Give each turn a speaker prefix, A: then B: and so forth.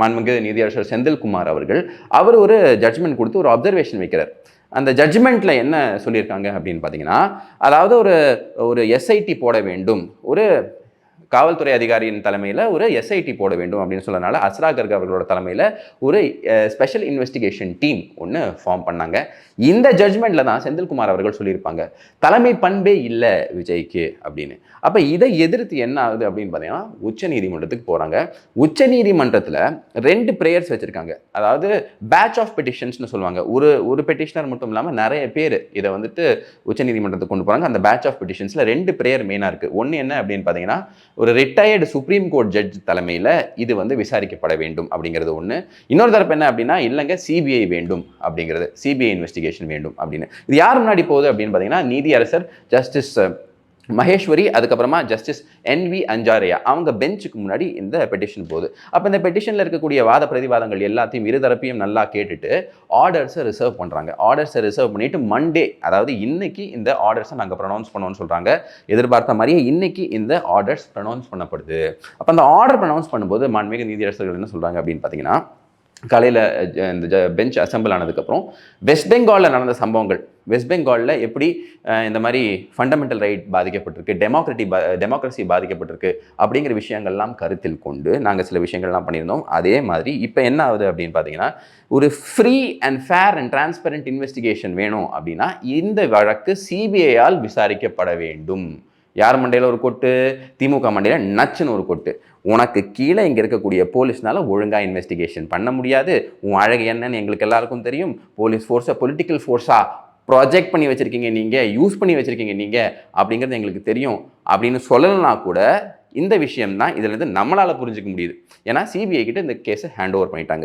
A: மாண்புமிகு நீதியரசர் செந்தில்குமார் அவர்கள் அவர் ஒரு ஜட்ஜ்மெண்ட் கொடுத்து ஒரு அப்சர்வேஷன் வைக்கிறார். அந்த ஜட்ஜ்மெண்ட்டில் என்ன சொல்லியிருக்காங்க அப்படின்னு பார்த்தீங்கன்னா அதாவது ஒரு ஒரு எஸ்ஐடி போட வேண்டும். ஒரு காவல்துறை அதிகாரியின் தலைமையில் ஒரு எஸ்ஐடி போட வேண்டும் அப்படின்னு சொன்னதுனால அஸ்ரா கர்க் அவர்களோட தலைமையில் ஒரு ஸ்பெஷல் இன்வெஸ்டிகேஷன் டீம் ஒன்று ஃபார்ம் பண்ணாங்க. இந்த ஜட்ஜ்மெண்ட்ல தான் செந்தில்குமார் அவர்கள் சொல்லியிருப்பாங்க தலைமை பண்பே இல்லை விஜய்க்கு அப்படின்னு. அப்போ இதை எதிர்த்து என்ன ஆகுது அப்படின்னு பார்த்தீங்கன்னா உச்ச நீதிமன்றத்துக்கு போகிறாங்க உச்ச நீதிமன்றத்தில் ரெண்டு ப்ரேயர்ஸ் வச்சுருக்காங்க. அதாவது பேட்ச் ஆஃப் பெட்டிஷன்ஸ்னு சொல்லுவாங்க. ஒரு ஒரு பெட்டிஷனர் மட்டும் இல்லாமல் நிறைய பேர் இதை வந்துட்டு உச்ச நீதிமன்றத்துக்கு கொண்டு போகிறாங்க அந்த பேட்ச் ஆஃப் பெட்டிஷன்ஸில் ரெண்டு ப்ரேயர் மெயினாக இருக்குது ஒன்று என்ன அப்படின்னு பார்த்தீங்கன்னா ஒரு ரிட்டையர்டு சுப்ரீம் கோர்ட் ஜட்ஜ் தலைமையில் இது வந்து விசாரிக்கப்பட வேண்டும் அப்படிங்கிறது ஒன்று இன்னொரு தரப்பு என்ன அப்படின்னா இல்லைங்க சிபிஐ வேண்டும் அப்படிங்கிறது சிபிஐ இன்வெஸ்டிகேஷன் வேண்டும் அப்படின்னு. இது யார் முன்னாடி போகுது அப்படின்னு பார்த்தீங்கன்னா நீதியரசர் ஜஸ்டிஸ் மகேஸ்வரி அதுக்கப்புறமா ஜஸ்டிஸ் என் வி அஞ்சாரியா. அவங்க பெஞ்சுக்கு முன்னாடி இந்த பெட்டிஷன் போகுது. அப்போ இந்த பெட்டிஷனில் இருக்கக்கூடிய வாத பிரதிவாதங்கள் எல்லாத்தையும் இருதரப்பையும் நல்லா கேட்டுட்டு ஆர்டர்ஸை ரிசர்வ் பண்ணுறாங்க ஆர்டர்ஸை ரிசர்வ் பண்ணிட்டு மண்டே அதாவது இன்னைக்கு இந்த ஆர்டர்ஸை நாங்கள் ப்ரொனவுன்ஸ் பண்ணுவோம்னு சொல்கிறாங்க எதிர்பார்த்த மாதிரியே இன்னைக்கு இந்த ஆர்டர்ஸ் ப்ரொனவுன்ஸ் பண்ணப்படுது. அப்போ அந்த ஆர்டர் ப்ரொனவுன்ஸ் பண்ணும்போது மாண்புமிகு நீதியரசர்கள் என்ன சொல்கிறாங்க அப்படின்னு பார்த்தீங்கன்னா காலையில் இந்த பெஞ்ச் அசம்பிள் ஆனதுக்கப்புறம் வெஸ்ட் பெங்காலில் நடந்த சம்பவங்கள். வெஸ்ட் பெங்காலில் எப்படி இந்த மாதிரி ஃபண்டமெண்டல் ரைட் பாதிக்கப்பட்டிருக்கு டெமோக்ரட்டி பா டெமோக்ரஸி பாதிக்கப்பட்டிருக்கு அப்படிங்கிற விஷயங்கள்லாம் கருத்தில் கொண்டு நாங்கள் சில விஷயங்கள்லாம் பண்ணியிருந்தோம். அதே மாதிரி இப்போ என்ன ஆகுது அப்படின்னு பார்த்தீங்கன்னா ஒரு free and fair and transparent investigation வேணும் அப்படின்னா இந்த வழக்கு சிபிஐயால் விசாரிக்கப்பட வேண்டும். யார் மண்டையில் ஒரு கொட்டு? திமுக மண்டையில் நச்சுன்னு ஒரு கொட்டு. உனக்கு கீழே இங்கே இருக்கக்கூடிய போலீஸ்னால ஒழுங்காக இன்வெஸ்டிகேஷன் பண்ண முடியாது. உன் அழகு என்னன்னு எங்களுக்கு எல்லாருக்கும் தெரியும். போலீஸ் ஃபோர்ஸை பொலிட்டிக்கல் ஃபோர்ஸாக ப்ராஜெக்ட் பண்ணி வச்சுருக்கீங்க நீங்கள் யூஸ் பண்ணி வச்சுருக்கீங்க நீங்கள் அப்படிங்கிறது எங்களுக்கு தெரியும். அப்படின்னு சொல்லலைன்னா கூட இந்த விஷயம் தான் இதுலேருந்து நம்மளால் புரிஞ்சுக்க முடியுது. ஏன்னா சிபிஐ கிட்ட இந்த கேஸை ஹேண்ட் ஓவர் பண்ணிட்டாங்க.